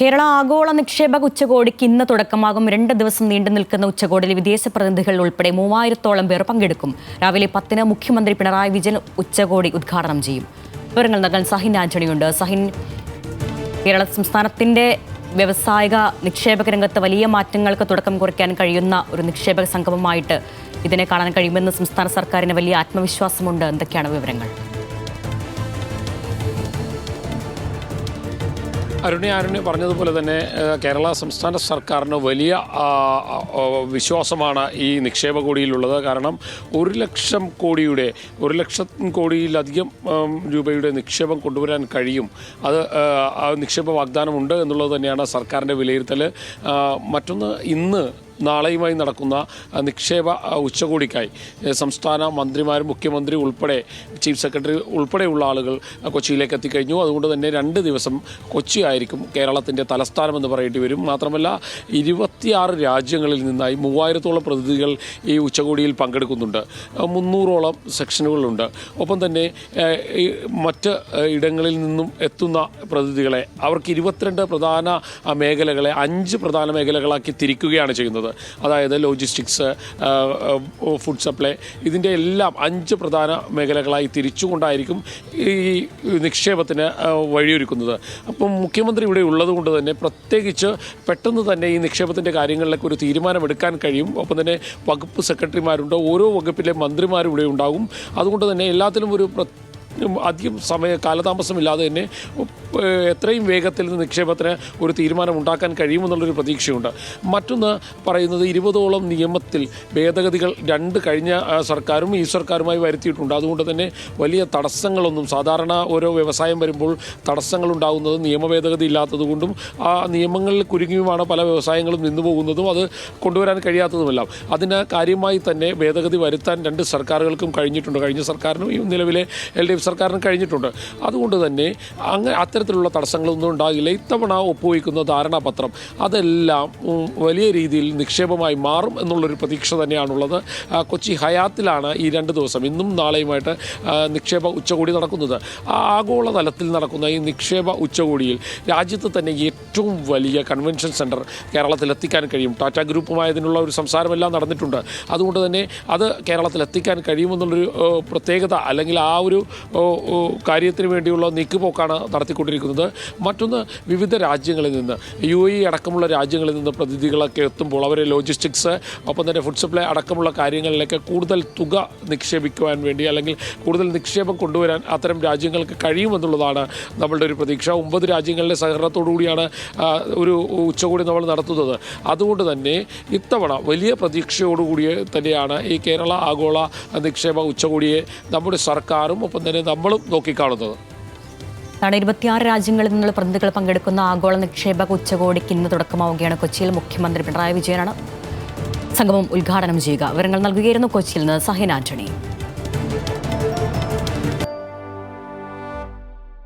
കേരള ആഗോള നിക്ഷേപക ഉച്ചകോടിക്ക് ഇന്ന് തുടക്കമാകും രണ്ട് ദിവസം നീണ്ടു നിൽക്കുന്ന ഉച്ചകോടിയിൽ വിദേശ പ്രതിനിധികൾ ഉൾപ്പെടെ മൂവായിരത്തോളം പേർ പങ്കെടുക്കും. രാവിലെ പത്തിന് മുഖ്യമന്ത്രി പിണറായി വിജയൻ ഉച്ചകോടി ഉദ്ഘാടനം ചെയ്യും. വിവരങ്ങൾ നൽകാൻ സഹിൻ ആന്റണിയുണ്ട്. സഹിൻ കേരള സംസ്ഥാനത്തിന്റെ വ്യവസായിക നിക്ഷേപക രംഗത്ത് വലിയ മാറ്റങ്ങൾക്ക് തുടക്കം കുറിക്കാൻ കഴിയുന്ന ഒരു നിക്ഷേപക സംഗമമായിട്ട് ഇതിനെ കാണാൻ കഴിയുമെന്ന് സംസ്ഥാന സർക്കാരിന് വലിയ ആത്മവിശ്വാസമുണ്ട്. എന്തൊക്കെയാണ് വിവരങ്ങൾ? അരുണി അരുണി പറഞ്ഞതുപോലെ തന്നെ കേരള സംസ്ഥാന സർക്കാരിന് വലിയ വിശ്വാസമാണ് ഈ നിക്ഷേപ കോടിയിലുള്ളത് കാരണം ഒരു ലക്ഷം കോടിയുടെ ഒരു ലക്ഷം കോടിയിലധികം രൂപയുടെ നിക്ഷേപം കൊണ്ടുവരാൻ കഴിയും. അത് നിക്ഷേപ വാഗ്ദാനമുണ്ട് എന്നുള്ളത് തന്നെയാണ് സർക്കാരിന്റെ വിലയിരുത്തൽ മറ്റൊന്ന് ഇന്ന് നാളെയുമായി നടക്കുന്ന നിക്ഷേപ ഉച്ചകോടിക്കായി. സംസ്ഥാന മന്ത്രിമാരും മുഖ്യമന്ത്രി ഉൾപ്പെടെ ചീഫ് സെക്രട്ടറി ഉൾപ്പെടെയുള്ള ആളുകൾ കൊച്ചിയിലേക്ക് എത്തിക്കഴിഞ്ഞു. അതുകൊണ്ട് തന്നെ രണ്ട് ദിവസം കൊച്ചി ആയിരിക്കും കേരളത്തിന്റെ തലസ്ഥാനമെന്ന് പറയേണ്ടി വരും. മാത്രമല്ല ഇരുപത്തിയാറ് രാജ്യങ്ങളിൽ നിന്നായി മൂവായിരത്തോളം പ്രതിനിധികൾ ഈ ഉച്ചകോടിയിൽ പങ്കെടുക്കുന്നുണ്ട്. മുന്നൂറോളം സെക്ഷനുകളുണ്ട്. ഒപ്പം തന്നെ മറ്റ് ഇടങ്ങളിൽ നിന്നും എത്തുന്ന പ്രതിനിധികളെ അവർക്ക് ഇരുപത്തിരണ്ട് പ്രധാന മേഖലകളെ അഞ്ച് പ്രധാന മേഖലകളാക്കി തിരിക്കുകയാണ് ചെയ്യുന്നത്. അതായത് ലോജിസ്റ്റിക്സ് ഫുഡ് സപ്ലൈ ഇതിന്റെ എല്ലാം അഞ്ച് പ്രധാന മേഖലകളായി തിരിച്ചുകൊണ്ടായിരിക്കും ഈ നിക്ഷേപത്തിന് വഴിയൊരുക്കുന്നത്. അപ്പം മുഖ്യമന്ത്രി ഇവിടെ ഉള്ളത് കൊണ്ട് തന്നെ പ്രത്യേകിച്ച് പെട്ടെന്ന് തന്നെ ഈ നിക്ഷേപത്തിന്റെ കാര്യങ്ങളിലൊക്കെ ഒരു തീരുമാനമെടുക്കാൻ കഴിയും. ഒപ്പം തന്നെ വകുപ്പ് സെക്രട്ടറിമാരുണ്ട് ഓരോ വകുപ്പിലെ മന്ത്രിമാരും ഇവിടെ ഉണ്ടാകും. അതുകൊണ്ട് തന്നെ എല്ലാത്തിലും ഒരു അധികം സമയ കാലതാമസമില്ലാതെ തന്നെ എത്രയും വേഗത്തിൽ നിക്ഷേപത്തിന് ഒരു തീരുമാനം ഉണ്ടാക്കാൻ കഴിയുമെന്നുള്ളൊരു പ്രതീക്ഷയുണ്ട്. മറ്റൊന്ന് പറയുന്നത് ഇരുപതോളം നിയമത്തിൽ ഭേദഗതികൾ രണ്ട് കഴിഞ്ഞ സർക്കാരും ഈ സർക്കാരുമായി വരുത്തിയിട്ടുണ്ട്. അതുകൊണ്ട് തന്നെ വലിയ തടസ്സങ്ങളൊന്നും സാധാരണ ഓരോ വ്യവസായം വരുമ്പോൾ തടസ്സങ്ങൾ ഉണ്ടാകുന്നത് നിയമ ഭേദഗതി ഇല്ലാത്തതുകൊണ്ടും ആ നിയമങ്ങളിൽ കുരുങ്ങിയുമാണ് പല വ്യവസായങ്ങളും നിന്നു പോകുന്നതും അത് കൊണ്ടുവരാൻ കഴിയാത്തതുമെല്ലാം. അതിന് കാര്യമായി തന്നെ ഭേദഗതി വരുത്താൻ രണ്ട് സർക്കാരുകൾക്കും കഴിഞ്ഞിട്ടുണ്ട്. കഴിഞ്ഞ സർക്കാരിനും ഈ നിലവിലെ എൽ ഡി എഫ് സർക്കാരിനും കഴിഞ്ഞിട്ടുണ്ട്. അതുകൊണ്ട് തന്നെ അങ്ങനെ അത്തരത്തിലുള്ള തടസ്സങ്ങളൊന്നും ഉണ്ടാകില്ല. ഇത്തവണ ഒപ്പുവയ്ക്കുന്ന ധാരണാപത്രം അതെല്ലാം വലിയ രീതിയിൽ നിക്ഷേപമായി മാറും എന്നുള്ളൊരു പ്രതീക്ഷ തന്നെയാണുള്ളത്. കൊച്ചി ഹയാത്തിലാണ് ഈ രണ്ട് ദിവസം ഇന്നും നാളെയുമായിട്ട് നിക്ഷേപ ഉച്ചകോടി നടക്കുന്നത്. ആഗോള തലത്തിൽ നടക്കുന്ന ഈ നിക്ഷേപ ഉച്ചകോടിയിൽ രാജ്യത്ത് തന്നെ ഏറ്റവും വലിയ കൺവെൻഷൻ സെന്റർ കേരളത്തിൽ എത്തിക്കാൻ കഴിയും. ടാറ്റ ഗ്രൂപ്പുമായതിനുള്ള ഒരു സംസാരമെല്ലാം നടന്നിട്ടുണ്ട്. അതുകൊണ്ട് തന്നെ അത് കേരളത്തിൽ എത്തിക്കാൻ കഴിയുമെന്നുള്ളൊരു പ്രത്യേകത അല്ലെങ്കിൽ ആ ഒരു കാര്യത്തിന് വേണ്ടിയുള്ള നീക്കുപോക്കാണ് നടത്തിക്കൊണ്ടിരിക്കുന്നത്. മറ്റൊന്ന് വിവിധ രാജ്യങ്ങളിൽ നിന്ന് യു എ അടക്കമുള്ള രാജ്യങ്ങളിൽ നിന്ന് പ്രതിനിധികളൊക്കെ എത്തുമ്പോൾ അവരെ ലോജിസ്റ്റിക്സ് ഒപ്പം തന്നെ ഫുഡ് സപ്ലൈ അടക്കമുള്ള കാര്യങ്ങളിലേക്ക് കൂടുതൽ തുക നിക്ഷേപിക്കുവാൻ വേണ്ടി അല്ലെങ്കിൽ കൂടുതൽ നിക്ഷേപം കൊണ്ടുവരാൻ അത്തരം രാജ്യങ്ങൾക്ക് കഴിയുമെന്നുള്ളതാണ് നമ്മളുടെ ഒരു പ്രതീക്ഷ. ഒമ്പത് രാജ്യങ്ങളുടെ സഹകരണത്തോടു കൂടിയാണ് ഒരു ഉച്ചകോടി നമ്മൾ നടത്തുന്നത്. അതുകൊണ്ട് തന്നെ ഇത്തവണ വലിയ പ്രതീക്ഷയോടുകൂടി തന്നെയാണ് ഈ കേരള ആഗോള നിക്ഷേപ ഉച്ചകോടിയെ നമ്മുടെ സർക്കാരും ഒപ്പം തന്നെ നമ്മളും നോക്കിക്കാണുന്നത്. ഇരുപത്തിയാറ് രാജ്യങ്ങളിൽ നിന്നുള്ള പ്രതിനിധികൾ പങ്കെടുക്കുന്ന ആഗോള നിക്ഷേപക ഉച്ചകോടിക്ക് ഇന്ന് തുടക്കമാവുകയാണ് കൊച്ചിയിൽ മുഖ്യമന്ത്രി പിണറായി വിജയനാണ്. സംഗമം ഉദ്ഘാടനം ചെയ്യുക. വിവരങ്ങൾ നൽകുകയായിരുന്നു കൊച്ചിയിൽ നിന്ന് സഹിൻ ആന്റണി.